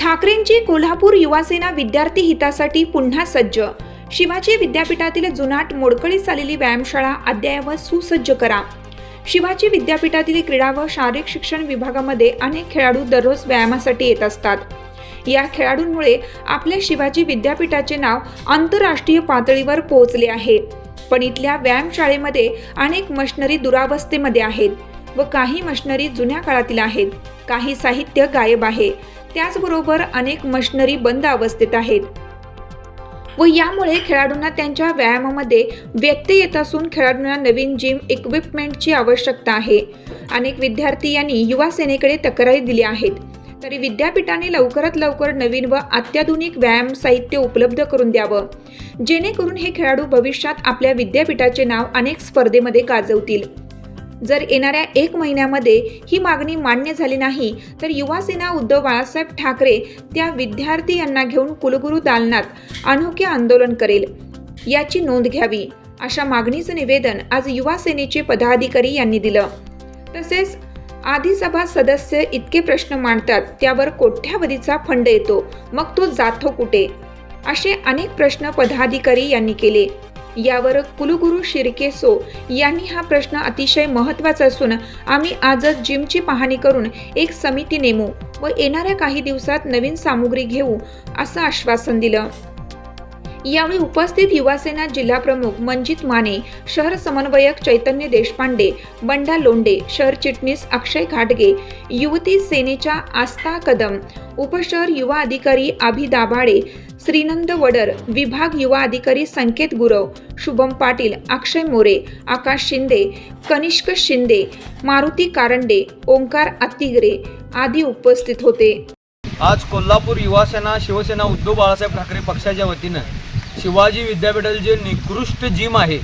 ठाकरेंची कोल्हापूर युवासेना विद्यार्थी हितासाठी पुन्हा सज्ज. शिवाजी विद्यापीठातील जुनाट मोडकळीस आलेली व्यायामशाळा अद्ययावत सुसज्ज करा. शिवाजी विद्यापीठातील क्रीडा व शारीरिक शिक्षण विभागामध्ये अनेक खेळाडू दररोज व्यायामासाठी येत असतात. या खेळाडूंमुळे आपल्या शिवाजी विद्यापीठाचे नाव आंतरराष्ट्रीय पातळीवर पोहोचले आहे. पण इथल्या व्यायामशाळेमध्ये अनेक मशनरी दुरावस्थेमध्ये आहेत व काही मशनरी जुन्या काळातील आहेत. काही साहित्य गायब आहे. त्याचबरोबर अनेक मशनरी बंद अवस्थेत आहेत. व यामुळे खेळाडूंना त्यांच्या व्यायामामध्ये व्यत्यय येत असून खेळाडूंना नवीन जिम इक्विपमेंटची आवश्यकता आहे. अनेक विद्यार्थी यांनी युवा सेनेकडे तक्रारी दिल्या आहेत. तरी विद्यापीठाने लवकरात लवकर नवीन व अत्याधुनिक व्यायाम साहित्य उपलब्ध करून द्यावं. जेणेकरून हे खेळाडू भविष्यात आपल्या विद्यापीठाचे नाव अनेक स्पर्धेमध्ये गाजवतील. जर येणाऱ्या एक महिन्यामध्ये ही मागणी मान्य झाली नाही तर युवासेना उद्धव बाळासाहेब ठाकरे त्या विद्यार्थी यांना घेऊन कुलगुरू दालनात अनोखे आंदोलन करेल. याची नोंद घ्यावी अशा मागणीचं निवेदन आज युवासेनेचे पदाधिकारी यांनी दिलं. तसेच आधी सभा सदस्य इतके प्रश्न मांडतात त्यावर कोट्यावधीचा फंड येतो मग तो जातो कुठे? असे अनेक प्रश्न पदाधिकारी यांनी केले. यावर कुलगुरू शिर्केसो यांनी हा प्रश्न अतिशय महत्त्वाचा असून आम्ही आजच जिमची पाहणी करून एक समिती नेमू व येणाऱ्या काही दिवसात नवीन सामुग्री घेऊ असं आश्वासन दिलं. यावेळी उपस्थित युवासेना जिल्हाप्रमुख मंजित माने शहर समन्वयक चैतन्य देशपांडे बंडा लोंडे शहर चिटणीस अक्षय घाटगे युवती सेनेच्या आस्था कदम उपशहर युवा अधिकारी अभि दाभाडे श्रीनंद वडर विभाग युवा अधिकारी संकेत गुरव शुभम पाटील अक्षय मोरे आकाश शिंदे कनिष्क शिंदे मारुती कारंडे ओंकार अतिग्रे आदी उपस्थित होते. आज कोल्हापूर युवासेना शिवसेना उद्धव बाळासाहेब ठाकरे पक्षाच्या वतीनं शिवाजी विद्यापीठाचं जे निकृष्ट जिम आहे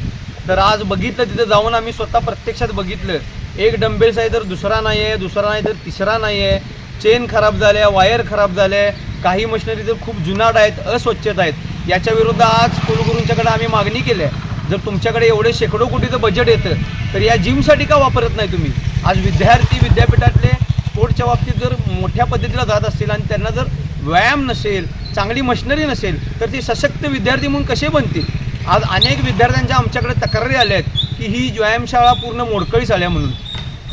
तर आज बघितलं तिथं जाऊन आम्ही स्वतः प्रत्यक्षात बघितलं. एक डंबेल्स आहे तर दुसरा नाही आहे दुसरा नाही तर तिसरा नाही आहे चेन खराब झाल्या वायर खराब झाल्या काही मशिनरी तर खूप जुनाट आहेत अस्वच्छता आहेत. याच्या विरुद्ध आज कुलगुरूंच्याकडे आम्ही मागणी केली आहे. जर तुमच्याकडे एवढे शेकडो कोटीचं बजेट येतं तर या जिमसाठी का वापरत नाही तुम्ही? आज विद्यार्थी विद्यापीठातले स्पोर्टच्या बाबतीत जर मोठ्या पद्धतीला जात असतील आणि त्यांना जर व्यायाम नसेल चांगली मशिनरी नसेल तर ती सशक्त विद्यार्थी म्हणून कसे बनतील? आज अनेक विद्यार्थ्यांच्या आमच्याकडे तक्रारी आल्या आहेत की ही व्यायामशाळा पूर्ण मोडकळीस आल्या म्हणून.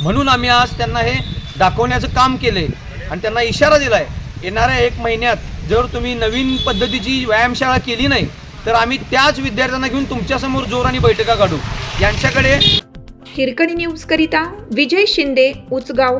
म्हणून आम्ही आज त्यांना हे दाखवण्याचं काम केलं आहे आणि त्यांना इशारा दिला आहे येणाऱ्या एक महिन्यात जर तुम्ही नवीन पद्धतीची व्यायामशाळा केली नाही तर आम्ही त्याच विद्यार्थ्यांना घेऊन तुमच्यासमोर जोराने बैठका काढू. यांच्याकडे हिरकणी न्यूज करिता विजय शिंदे उचगाव.